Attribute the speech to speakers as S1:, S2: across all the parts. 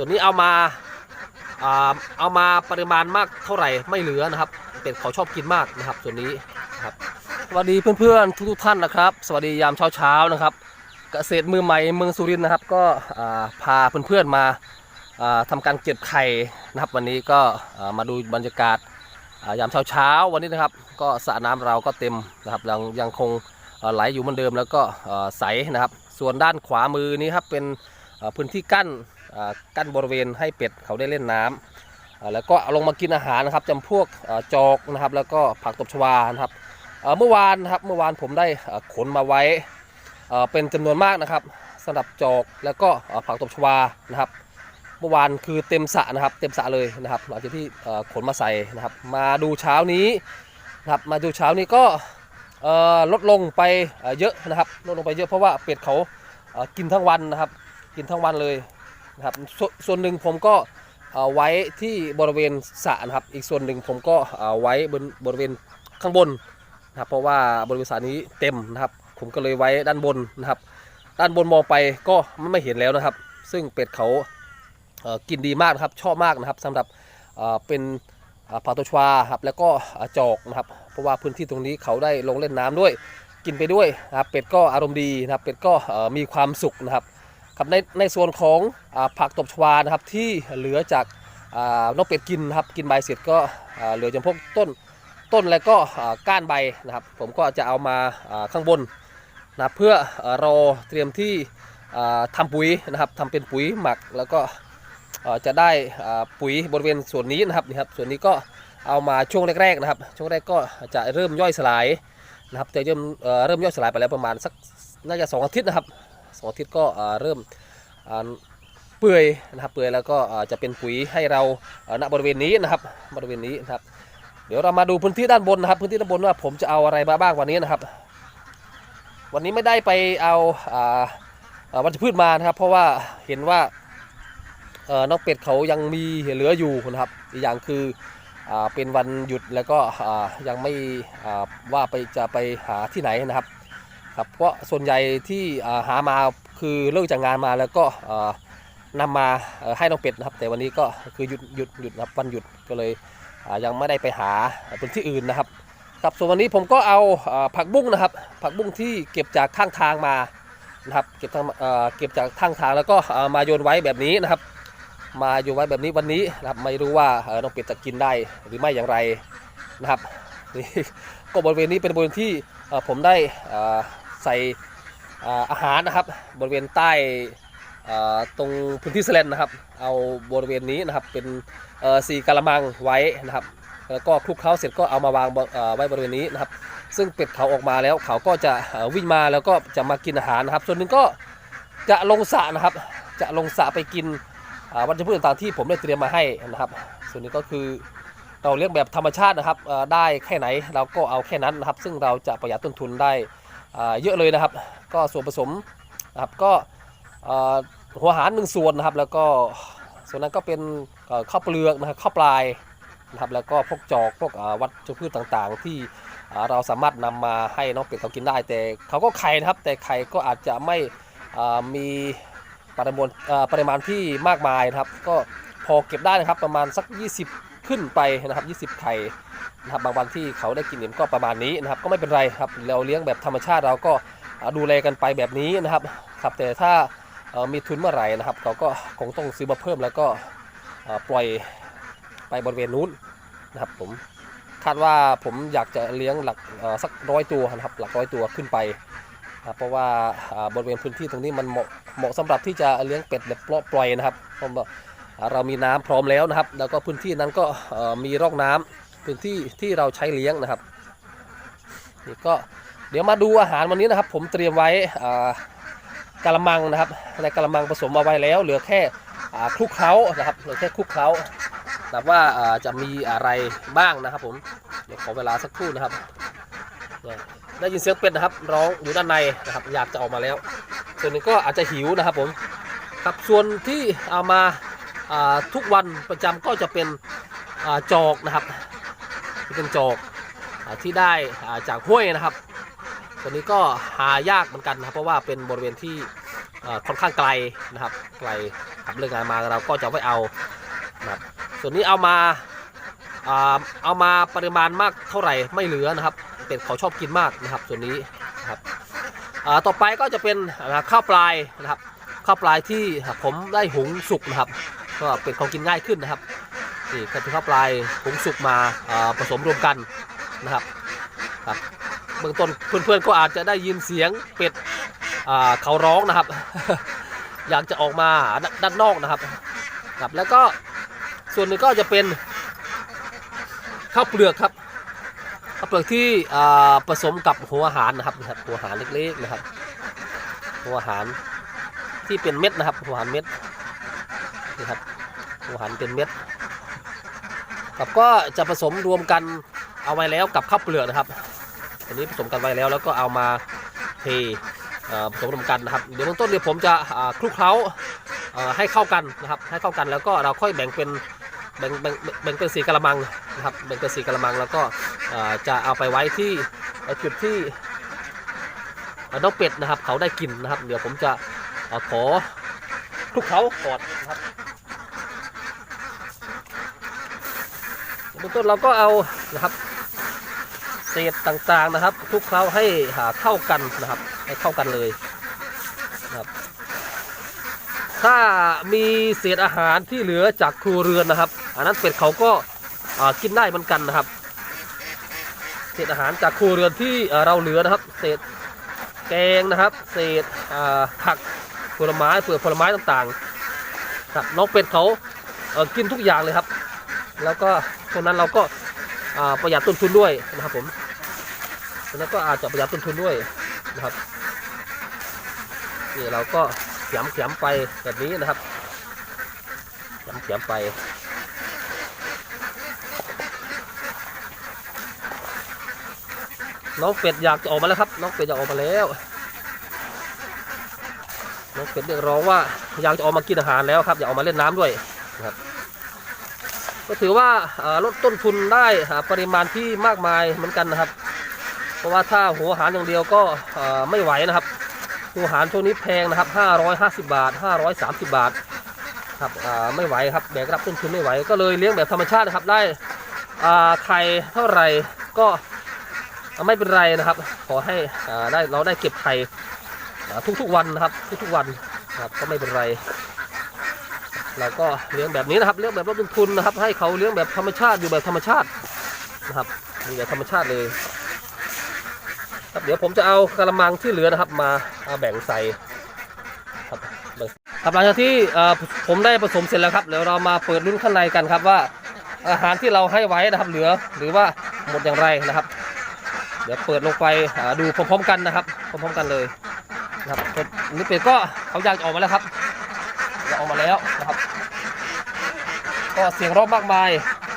S1: ส่วนนี้เอามาเอามาปริมาณมากเท่าไหร่ไม่เหลือนะครับ เป็ดเขาชอบกินมากนะครับ ส่วนนี้นะครับสวัสดีเพื่อนๆทุกๆท่านนะครับ สวัสดียามเช้าๆนะครับ เกษตรมือใหม่เมืองสุรินทร์นะครับ ก็พาเพื่อนๆมาอ่าทำการเก็บไข่นะครับ วันนี้ก็มาดูบรรยากาศยามเช้าๆวันนี้นะครับ ก็สระน้ำเราก็เต็มนะครับยังยังคงไหลอยู่เหมือนเดิมแล้วก็เอ่อใสนะครับ ส่วนด้านขวามือนี้ครับเป็น พื้นที่กั้นกั้นบริเวณให้เป็ดเขาได้เล่นน้ำอ่าแล้วก็เอาลงมากินอาหารนะครับจำพวกอจอกนะครับแล้วก็ผักตบชวานะครับเมื่อวานนะครับเมื่อวานผมได้ขนมาไว้เป็นจำนวนมากนะครับสำหรับจอกแล้วก็ผักตบชวานะครับ เมื่อวานคือเต็มสะนะครับ เต็มสะเลยนะครับหลังจากที่ขนมาใส่นะครับ มาดูเช้านี้นะครับมาดูเช้านี้ก็ลดลงไปเยอะนะครับลดลงไปเยอะเพราะว่าเป็ดเขากินทั้งวันนะครับ กินทั้งวันเลยนะครับสส่วนหนึ่งผมก็เอ่อไว้ที่บริเวณสระนะครับ อีกส่วนหนึ่งผมก็เอ่อไว้บนบริเวณข้างบนนะครับ เพราะว่าบริเวณสระนี้เต็มนะครับ ผมก็เลยไว้ด้านบนนะครับ ด้านบนมองไปก็ไม่เห็นแล้วนะครับ ซึ่งเป็ดเขาเอ่อกินดีมากนะครับชอบมากนะครับสำหรับเเป็นปลาตัวชวาครับแล้วก็อจอกนะครับ เพราะว่าพื้นที่ตรงนี้เขาได้ลงเล่นน้ำด้วย กินไปด้วยนะครับเป็ดก็อารมณ์ดีนะครับ เป็ดก็มีความสุขนะครับ ครับในในส่วนของอผักตบชวานะครับที่เหลือจากนกเป็ดกินนะครับกินใบเสร็จก็เหลือจำพวกต้นต้นแล้วก็ก้านใบนะครับ ผมก็จะเอามาข้างบนนะเพื่อรอเตรียมที่อ่าทำปุ๋ยนะครับทำเป็นปุ๋ยหมักแล้วก็จะได้ปุ๋ยบริเวณส่วนนี้นะครับนี่ครับ ส่วนนี้ก็เอามาช่วงแรกๆนะครับ ช่วงแรกก็จะเริ่มย่อยสลายนะครับจะเริ่มเอ่อเริ่มย่อยสลายไปแล้วประมาณสักน่าจะสองอาทิตย์นะครับ สองอาทิตย์ก็เริ่มเปื่อยนะครับเปื่อยแล้วก็จะเป็นปุ๋ยให้เราณบริเวณนี้นะครับบริเวณนี้นะครับ เดี๋ยวเรามาดูพื้นที่ด้านบนนะครับ พื้นที่ด้านบนว่าผมจะเอาอะไรมาบ้างวันนี้นะครับ วันนี้ไม่ได้ไปเอาวัชพืชมานะครับ เพราะว่าเห็นว่าน้องเป็ดเขายังมีเหลืออยู่นะครับอีกอย่างคือเป็นวันหยุดแล้วก็ยังไม่ว่าไปจะไปหาที่ไหนนะครับ ครับเพราะส่วนใหญ่ที่หามาคือเลิกจากงานมาแล้วก็อ่านำมาให้น้องเป็ดนะครับ แต่วันนี้ก็คือหยุดหยุดหยุดนะครับวันหยุดก็เลยยังไม่ได้ไปหาพื้นที่อื่นนะครับครับส่วนวันนี้ผมก็เอาผักบุ้งนะครับ ผักบุ้งที่เก็บจากข้างทางมานะครับเก็บทางเก็บจากข้างทางแล้วก็มาโยนไว้แบบนี้นะครับ มาโยนไว้แบบนี้วันนี้นะครับไม่รู้ว่าน้องเป็ดจะกินได้หรือไม่อย่างไรนะครับนี่ก็บริเวณนี้เป็นบริเวณที่ผมได้อ่อ ใส่อาหารนะครับบริเวณใต้ตรงพื้นที่สแลนนะครับ เอาบริเวณนี้นะครับเป็นสี่กะละมังไว้นะครับ แล้วก็คลุกเคล้าเสร็จก็เอามาวางไว้บริเวณนี้นะครับ ซึ่งเป็ดเขาออกมาแล้วเขาก็จะวิ่งมาแล้วก็จะมากินอาหารนะครับ ส่วนหนึ่งก็จะลงสระนะครับ จะลงสระไปกินวัชพืชต่างๆที่ผมได้เตรียมมาให้นะครับ ส่วนนี้ก็คือเราเลี้ยงแบบธรรมชาตินะครับได้แค่ไหนเราก็เอาแค่นั้นนะครับ ซึ่งเราจะประหยัดต้นทุนได้ เยอะเลยนะครับ ก็ส่วนผสมนะครับก็หัวหารหนึ่งส่วนนะครับ แล้วก็ส่วนนั้นก็เป็นข้าวเปลือกนะครับข้าวปลายนะครับแล้วก็พวกจอกพวกวัชพืชต่างๆ ที่เราสามารถนำมาให้น้องเป็ดเขากินได้ แต่เขาก็ไข่นะครับ แต่ไข่ก็อาจจะไม่มีปริมาณปริมาณที่มากมายนะครับ ก็พอเก็บได้นะครับประมาณสัก 20 ขึ้นไปนะครับ20ไข่นะครับบางวันที่เขาได้กินอิ่มก็ประมาณนี้นะครับ ก็ไม่เป็นไรครับเราเลี้ยงแบบธรรมชาติเราก็ดูแลกันไปแบบนี้นะครับครับแต่ถ้ามีทุนเมื่อไหร่นะครับ เขาก็คงต้องซื้อมาเพิ่มแล้วก็ปล่อยไปบริเวณนู้นนะครับผมคาดว่าผมอยากจะเลี้ยงหลักสักร้อยตัวนะครับหลักร้อยตัวขึ้นไปนะครับเพราะว่าอ่าบริเวณพื้นที่ตรงนี้มันเหมาะเหมาะสำหรับที่จะเลี้ยงเป็ดแบบปล่อยนะครับ เรามีน้ำพร้อมแล้วนะครับ แล้วก็พื้นที่นั้นก็มีร่องน้ำพื้นที่ที่เราใช้เลี้ยงนะครับนี่ก็เดี๋ยวมาดูอาหารวันนี้นะครับ ผมเตรียมไว้กะละมังนะครับ ในกะละมังผสมมาไว้แล้ว เหลือแค่คลุกเคล้านะครับเหลือแค่คลุกเคล้านะครับว่าจะมีอะไรบ้างนะครับ ผมเดี๋ยวขอเวลาสักครู่นะครับเนี่ยได้ยินเสียงเป็ดนะครับ ร้องอยู่ด้านในนะครับ อยากจะออกมาแล้ว ส่วนนึงก็อาจจะหิวนะครับผมครับส่วนที่เอามา ทุกวันประจำก็จะเป็นอจอกนะครับที่เป็นจอกอที่ได้าจากห้วยนะครับส่วนนี้ก็หายากเหมือนกันนะครับ เพราะว่าเป็นบริเวณที่ค่อนข้างไกลนะครับ ไกลครับเลิกงานมาเราก็จะไว้เอานะครับส่วนนี้เอามาเอามาปริมาณมากเท่าไหร่ไม่เหลือนะครับเป็ดเขาชอบกินมากนะครับ ส่วนนี้นะครับต่อไปก็จะเป็นข้าวปลายนะครับข้าวปลายที่ผมได้หุงสุกนะครับ ก็เป็ดเขากินง่ายขึ้นนะครับนี่ก็เป็นข้าวปลายหุงสุกมาผสมรวมกันนะครับครับเบื้องต้นเพื่อนๆก็อาจจะได้ยินเสียงเป็ดเขาร้องนะครับ อยากจะออกมาด้านนอกนะครับครับแล้วก็ส่วนหนึ่งก็จะเป็นข้าวเปลือกครับข้าวเปลือกที่ผสมกับหัวอาหารนะครับนะครับหัวอาหารเล็กๆนะครับหัวอาหารที่เป็นเม็ดนะครับหัวอาหารเม็ดนี่ครับ หัวหารเป็นเม็ดครับก็จะผสมรวมกันเอาไว้แล้วกับข้าวเปลือกนะครับอันนี้ผสมกันไว้แล้วแล้วก็เอามาเทเอ่อผสมรวมกันนะครับ เดี๋ยวเบื้องต้นเดี๋ยวผมจะคลุกเคล้าให้เข้ากันนะครับ ให้เข้ากันแล้วก็เราค่อยแบ่งเป็นแบ่งแบ่งแบ่งเป็นสีกะละมังนะครับแบ่งเป็นสีกะละมังแล้วก็จะเอาไปไว้ที่จุดที่น้องเป็ดนะครับ เขาได้กินนะครับ เดี๋ยวผมจะขอคลุกเคล้าก่อนนะครับ เบื้องต้นเราก็เอานะครับ เศษต่างๆนะครับคลุกเคล้าให้หาเข้ากันนะครับ ให้เข้ากันเลยนะครับ ถ้ามีเศษอาหารที่เหลือจากครัวเรือนนะครับ อันนั้นเป็ดเขาก็กินได้เหมือนกันนะครับ เศษอาหารจากครัวเรือนที่เราเหลือนะครับ เศษแกงนะครับ เศษผักผลไม้เปลือกผลไม้ต่างๆครับน้องเป็ดเขากินทุกอย่างเลยครับ แล้วก็ ตรงนั้นเราก็ประหยัดต้นทุนด้วยนะครับผมแล้วก็อาจจะประหยัดต้นทุนด้วยนะครับนี่เราก็เขียมเขียมไปแบบนี้นะครับเขียมเขียมไปน้องเป็ดอยากจะออกมาแล้วครับน้องเป็ดอยากออกมาแล้วน้องเป็ดเรียกร้องว่าอยากจะออกมากินอาหารแล้วครับอยากออกมาเล่นน้ำด้วยนะครับ ก็ถือว่าลดต้นทุนได้ปริมาณที่มากมายเหมือนกันนะครับ เพราะว่าถ้าหัวหารอย่างเดียวก็ไม่ไหวนะครับ หัวหารช่วงนี้แพงนะครับ 550 บาท 530 บาทครับไม่ไหวครับแบกรับต้นทุนไม่ไหว ก็เลยเลี้ยงแบบธรรมชาตินะครับได้ไข่เท่าไหร่ก็ไม่เป็นไรนะครับ ขอให้ได้เราได้เก็บไข่ทุกๆวันนะครับทุกๆวันครับก็ไม่เป็นไร เราก็เลี้ยงแบบนี้นะครับเลี้ยงแบบลดต้นทุนนะครับ ให้เขาเลี้ยงแบบธรรมชาติอยู่แบบธรรมชาตินะครับอยู่แบบธรรมชาติเลยครับเดี๋ยวผมจะเอากระมังที่เหลือนะครับมาเอาแบ่งใส่ครับครับหลังจากที่ผมได้ผสมเสร็จแล้วครับเดี๋ยวเรามาเปิดรุ่นข้างในกันครับว่าอาหารที่เราให้ไว้นะครับเหลือหรือว่าหมดอย่างไรนะครับ เดี๋ยวเปิดลงไปดูพร้อมๆกันนะครับพร้อมๆกันเลยนะครับเป็ดนี่เป็ดก็เขาอยากจะออกมาแล้วครับจะออกมาแล้วนะครับ ก็เสียงร้องมากมาย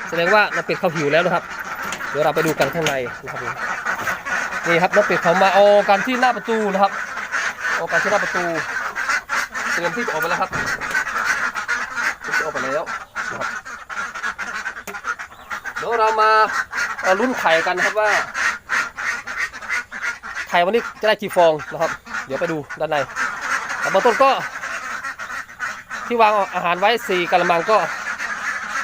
S1: แสดงว่าน้ำเป็ดเขาหิวแล้วนะครับ เดี๋ยวเราไปดูกันข้างในนะครับนี่ครับน้ำเป็ดเขามาเอากันที่หน้าประตูนะครับเอากันที่หน้าประตูเตรียมที่จะออกไปแล้วครับที่จะออกไปแล้วนะครับเดี๋ยวเรามาเอ่อลุ้นไข่กันนะครับว่าไข่วันนี้จะได้กี่ฟองนะครับ เดี๋ยวไปดูด้านในแต่บื้องต้นก็ที่วางอาหารไว้สี่กระมังก็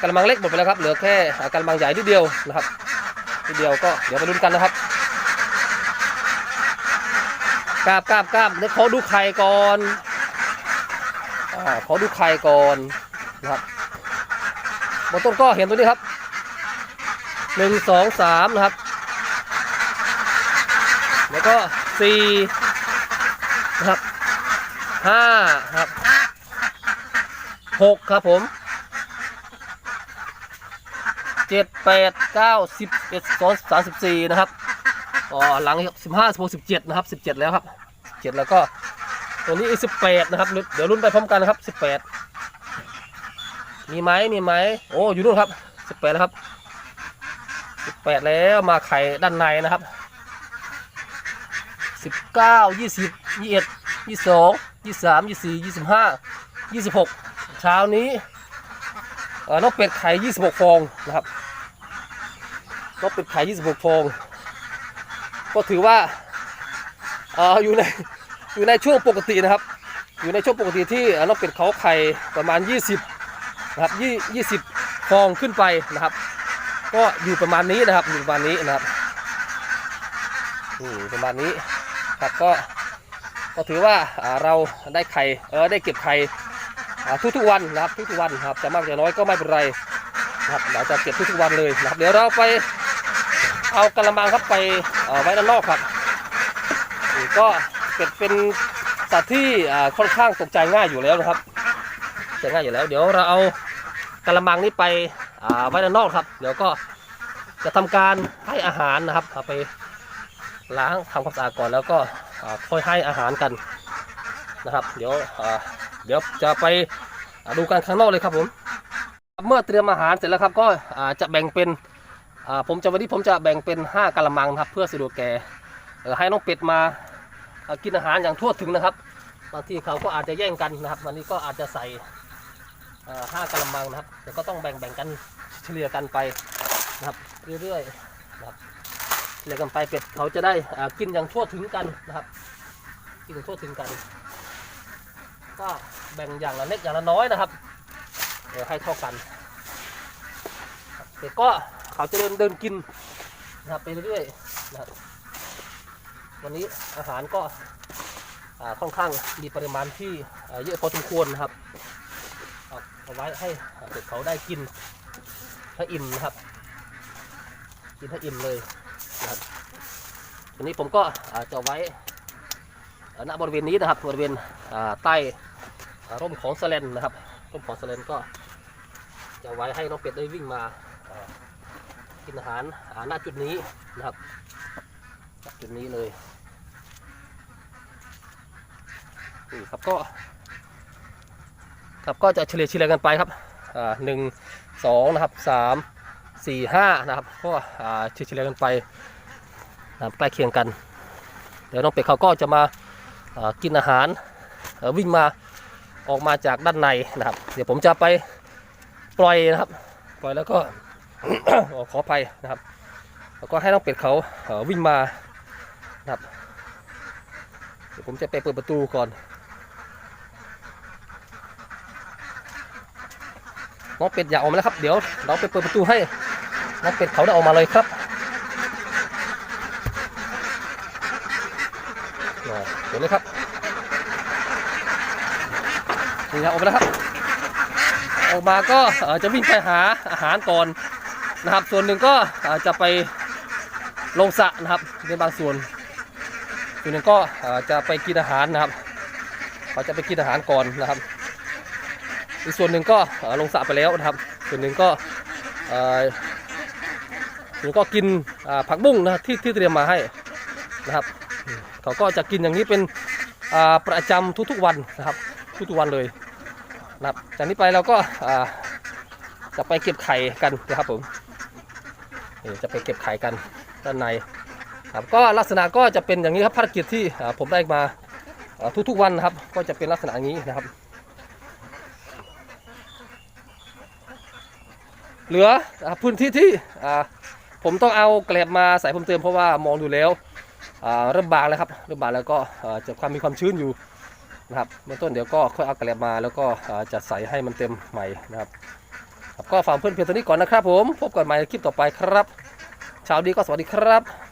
S1: กระมังเล็กหมดไปแล้วครับเหลือแค่กระมังใหญ่นิดเดียวนะครับนิดเดียวก็เดี๋ยวไปลุ้นกันนะครับกราบกราบกราบเดี๋ยวขอดูไข่ก่อนอ่าขอดูไข่ก่อนนะครับบนต้นก็เห็นตัวนี้ครับหนึ่งสองสามนะครับ แล้วก็สี่นะครับห้าครับหกครับผม เจ็ดแปดเก้าสิบเอ็ดสองสามสิบสี่นะครับอ๋อหลังสิบห้าสิบหกสิบเจ็ดนะครับสิบเจ็ดแล้วครับเจ็ดแล้วก็ตัวนี้อีกสิบแปดนะครับเดี๋ยวรุ่นไปพร้อมกันนะครับสิบแปดมีไหมมีไหมโอ้อยู่นู่นครับสิบแปดแล้วครับสิบแปดแล้วมาไข่ด้านในนะครับสิบเก้ายี่สิบยี่เอ็ดยี่สองยี่สามยี่สี่ยี่สิบห้ายี่สิบหกเช้านี้เอ่อนกเป็ดไข่ 26 ฟองนะครับ ก็เป็ดไข่ 26 ฟอง ก็ถือว่าเอ่ออยู่ในอยู่ในช่วงปกตินะครับ อยู่ในช่วงปกติที่อ่าน้องเป็ดเขาไข่ประมาณ 20นะครับ 20 ฟองขึ้นไปนะครับ ก็อยู่ประมาณนี้นะครับ อยู่ประมาณนี้นะครับอืประมาณนี้ครับก็ก็ถือว่าอ่าเราได้ไข่เออได้เก็บไข่อ่าทุกๆวันนะครับทุกๆวันครับจะมากจะน้อยก็ไม่เป็นไรนะครับเราจะเก็บทุกๆวันเลยนะครับเดี๋ยวเราไป เอากระมังครับไปไว้ด้านนอกครับก็เป็ดเป็นสัตว์ที่ค่อนข้างตกใจง่ายอยู่แล้วนะครับตกใจง่ายอยู่แล้ว เดี๋ยวเราเอากระมังนี้ไปไว้ด้านนอกครับ เดี๋ยวก็จะทำการให้อาหารนะครับเอาไปล้างทำความสะอาดก่อนแล้วก็ค่อยให้อาหารกันนะครับ เดี๋ยวเดี๋ยวจะไปดูกันข้างนอกเลยครับผม เมื่อเตรียมอาหารเสร็จแล้วครับก็จะแบ่งเป็น ผมจะวันนี้ผมจะแบ่งเป็น 5กะละมังนะครับ เพื่อสะดวกแก่ให้น้องเป็ดมากินอาหารอย่างทั่วถึงนะครับบางทีเขาก็อาจจะแย่งกันนะครับ วันนี้ก็อาจจะใส่ห้ากะละมังนะครับแต่ก็ต้องแบ่งแบ่งกันเฉลี่ยกันไปนะครับเรื่อยๆนะครับเฉลี่ยกันไปเป็ดเขาจะได้กินอย่างทั่วถึงกันนะครับ กินอย่างทั่วถึงกัน ก็แบ่งอย่างละเล็กอย่างละน้อยนะครับเดี๋ยวให้เท่ากันเป็ดก็ เขาจะเดินเดินกินนะครับไปเรื่อยๆนะครับวันนี้อาหารก็ค่อนข้างมีปริมาณที่เยอะพอสมควรนะครับเอาไว้ให้เด็กเขาได้กินให้อิ่มนะครับ กินให้อิ่มเลยนะครับทีนี้ผมก็จะไว้ณบริเวณนี้นะครับบริเวณใต้ร่มของสแลนนะครับร่มของสแลนก็จะไว้ให้น้องเป็ดได้วิ่งมา กินอาหารอ่าณจุดนี้นะครับ จุดนี้เลยนี่ครับก็ ครับก็จะเฉลี่ยเฉลี่ยกันไปครับอ่าหนึ่งสองนะครับสามสี่ห้านะครับก็อ่าเฉลี่ยเฉลี่ยกันไปนะครับใกล้เคียงกัน เดี๋ยวน้องเป็ดเขาก็จะมาอ่ากินอาหารวิ่งมาออกมาจากด้านในนะครับ เดี๋ยวผมจะไปปล่อยนะครับ ปล่อยแล้วก็ ขออภัยนะครับ แล้วก็ให้น้องเป็ดเขาเวิ่งมานะครับเดี๋ยวผมจะไปเปิดประตูก่อน น้องเป็ดอย่าออกมาแล้วครับ เดี๋ยวเราไปเปิดประตูให้ น้องเป็ดเขาได้ออกมาเลยครับเดี๋ยวเลยครับนี่ครับออกมาแล้วครับ ออกมาก็จะวิ่งไปหาอาหารก่อน นะครับ ส่วนหนึ่งก็จะไปลงสระนะครับในบางส่วน ส่วนหนึ่งก็จะไปกินอาหารนะครับเขาจะไปกินอาหารก่อนนะครับอีกส่วนหนึ่งก็ลงสระไปแล้วนะครับ ส่วนหนึ่งก็เอ่อส่วนหนูก็กินผักบุ้งนะที่ที่เตรียมมาให้นะครับ เขาก็จะกินอย่างนี้เป็นประจำทุกๆวันนะครับ ทุกๆวันเลยนะครับจากนี้ไปเราก็จะไปเก็บไข่กันนะครับผม นี่จะไปเก็บไข่กันด้านในครับก็ลักษณะก็จะเป็นอย่างนี้ครับภารกิจที่ผมได้มาทุกๆวันนะครับ ก็จะเป็นลักษณะอย่างนี้นะครับ เหลือพื้นที่ที่ผมต้องเอาแกลบมาใส่เพิ่มเติมเพราะว่ามองดูแล้วเริ่มบางแล้วครับเริ่มบางแล้วก็จะความมีความชื้นอยู่นะครับเบื้องต้นเดี๋ยวก็ค่อยเอาแกลบมาแล้วก็จะใส่ให้มันเต็มใหม่นะครับ ก็ฝากเพื่อนเพียงเท่านี้ก่อนนะครับผม พบกันใหม่คลิปต่อไปครับเช้าดีก็สวัสดีครับ